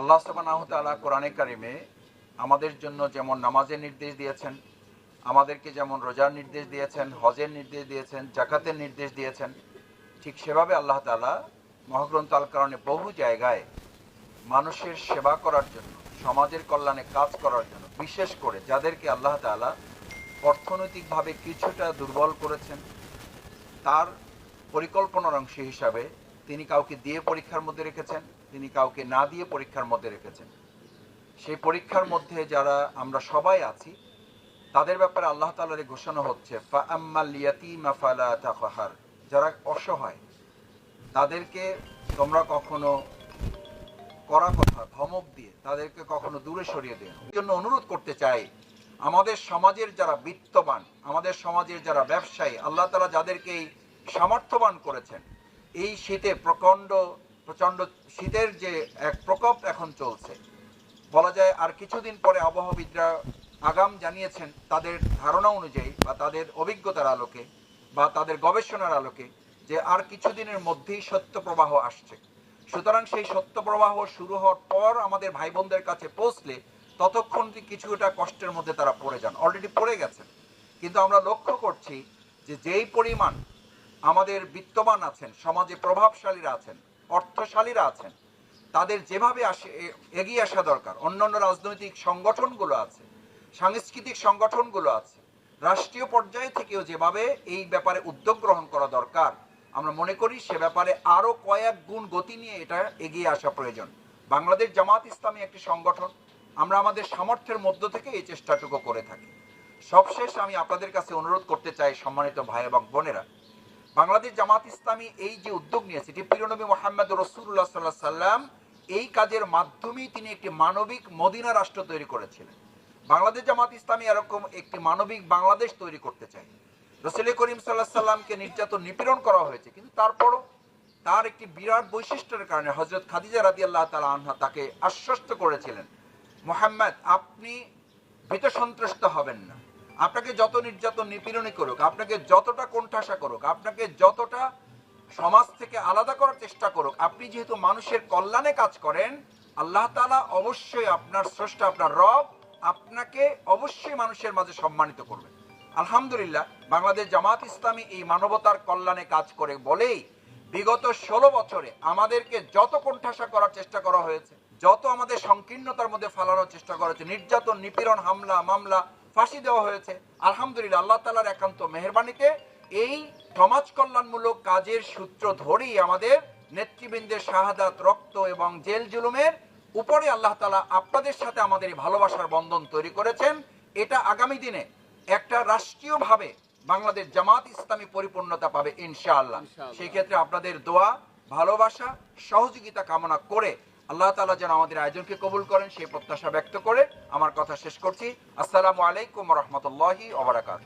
আল্লাহ সুবাহ কোরআনে কারিমে আমাদের জন্য যেমন নামাজের নির্দেশ দিয়েছেন, আমাদেরকে যেমন রোজার নির্দেশ দিয়েছেন, হজের নির্দেশ দিয়েছেন, জাকাতের নির্দেশ দিয়েছেন, ঠিক সেভাবে আল্লাহ তালা মহাগ্রন্থ আল কারণে বহু জায়গায় মানুষের সেবা করার জন্য, সমাজের কল্যাণে কাজ করার জন্য, বিশেষ করে যাদেরকে আল্লাহ তালা অর্থনৈতিকভাবে কিছুটা দুর্বল করেছেন, তার পরিকল্পনার অংশ হিসাবে তিনি কাউকে দিয়ে পরীক্ষার মধ্যে রেখেছেন তিনি কাউকে না দিয়ে পরীক্ষার মধ্যে রেখেছেন। সেই পরীক্ষার মধ্যে যারা আমরা সবাই আছি, তাদের ব্যাপারে আল্লাহ তালার ঘোষণা হচ্ছে যারা অসহায়, তাদেরকে তোমরা কখনো করা কথা, ধমক দিয়ে তাদেরকে কখনো দূরে সরিয়ে দেন জন্য অনুরোধ করতে চাই, আমাদের সমাজের যারা বিত্তবান, আমাদের সমাজের যারা ব্যবসায়ী, আল্লাহ তালা যাদেরকে সামর্থ্যবান করেছেন, এই শীতে প্রচণ্ড প্রচণ্ড শীতের যে এক প্রকোপ এখন চলছে। বলা যায় আর কিছুদিন পরে আবহাওয়াবিদরা আগাম জানিয়েছেন, তাদের ধারণা অনুযায়ী বা তাদের অভিজ্ঞতার আলোকে বা তাদের গবেষণার আলোকে যে আর কিছুদিনের মধ্যেই সত্য প্রবাহ আসছে। সুতরাং সেই সত্য প্রবাহ শুরু হওয়ার পর আমাদের ভাই বোনদের কাছে পৌঁছলে ততক্ষণ কিছুটা কষ্টের মধ্যে তারা পড়ে যান। অলরেডি পড়ে গেছেন। কিন্তু আমরা লক্ষ্য করছি যে যেই পরিমাণ আমাদের বিত্তবান আছেন, সমাজে প্রভাবশালীরা আছেন অর্থশালীরা আছেন। তাদের যেভাবে আসে এগিয়ে আসা দরকার। অন্যান্য রাজনৈতিক সংগঠনগুলো আছে, সাংস্কৃতিক সংগঠনগুলো আছে। রাষ্ট্রীয় পর্যায়ে থেকেও যেভাবে এই ব্যাপারে উদ্যোগ গ্রহণ করা দরকার, আমরা মনে করি সে ব্যাপারে আরও কয়েক গুণ গতি নিয়ে এটা এগিয়ে আসা প্রয়োজন। বাংলাদেশ জামাত ইসলামী একটি সংগঠন। আমরা আমাদের সামর্থ্যের মধ্য থেকে এই চেষ্টাটুকু করে থাকি। সবশেষ আমি আপনাদের কাছে অনুরোধ করতে চাই সম্মানিত ভাই এবং বোনেরা বাংলাদেশ জামাত ইসলামী এই যে উদ্যোগ নিয়েছে এটি প্রিয়নবী মোহাম্মদ রসুল্লাহ সাল্লাহ সাল্লাম এই কাজের মাধ্যমেই তিনি একটি মানবিক মদিনা রাষ্ট্র তৈরি করেছিলেন। বাংলাদেশ জামাত ইসলামী এরকম একটি মানবিক বাংলাদেশ তৈরি করতে চায়। রসুল করিম সাল্লাহ সাল্লামকে নির্যাতন নিপীড়ন করা হয়েছে, কিন্তু তারপরও তার একটি বিরাট বৈশিষ্ট্যের কারণে হজরত খাদিজা রাদি আল্লাহ তালা আনহা তাকে আশ্বস্ত করেছিলেন, মোহাম্মদ, আপনি ভীত সন্ত্রস্ত হবেন না। আপনাকে যত নির্যাতন নিপীড়নই করুক, আপনাকে যতটা কোণঠাসা করুক, আপনাকে যতটা সমাজ থেকে আলাদা করার চেষ্টা করুক, আপনি যেহেতু মানুষের কল্যাণে কাজ করেন, আল্লাহ তাআলা অবশ্যই আপনার স্রষ্টা, আপনার রব আপনাকে অবশ্যই মানুষের মাঝে সম্মানিত করবেন আলহামদুলিল্লাহ, বাংলাদেশ জামাত ইসলামী এই মানবতার কল্যাণে কাজ করে বলেই বিগত ষোলো বছরে আমাদেরকে যত কোণঠাসা করার চেষ্টা করা হয়েছে, যত আমাদের সংকীর্ণতার মধ্যে ফেলানোর চেষ্টা করা হয়েছে, নির্যাতন, নিপীড়ন, হামলা, মামলা ফাঁসি দেওয়া হয়েছে। আলহামদুলিল্লাহ আল্লাহ তালার একান্ত মেহরবানিতে এই সমাজ কল্যাণমূলক কাজের সূত্র ধরেই আমাদের নেতৃবৃন্দের শাহাদাত রক্ত এবং জেল জুলুমের উপরে আল্লাহ তালা আপনাদের সাথে আমাদের এই ভালোবাসার বন্ধন তৈরি করেছেন। এটা আগামী দিনে একটা রাষ্ট্রীয়ভাবে বাংলাদেশ জামাত ইসলামী পরিপূর্ণতা পাবে ইনশাআল্লাহ। ইনশাআল্লাহ। সেই ক্ষেত্রে আপনাদের দোয়া ভালোবাসা সহযোগিতা কামনা করে আল্লাহ তালা যেন আমাদের আয়োজনকে কবুল করেন, সেই প্রত্যাশা ব্যক্ত করে আমার কথা শেষ করছি। আসসালামু আলাইকুম রহমতুল্লাহি ওবরাকাত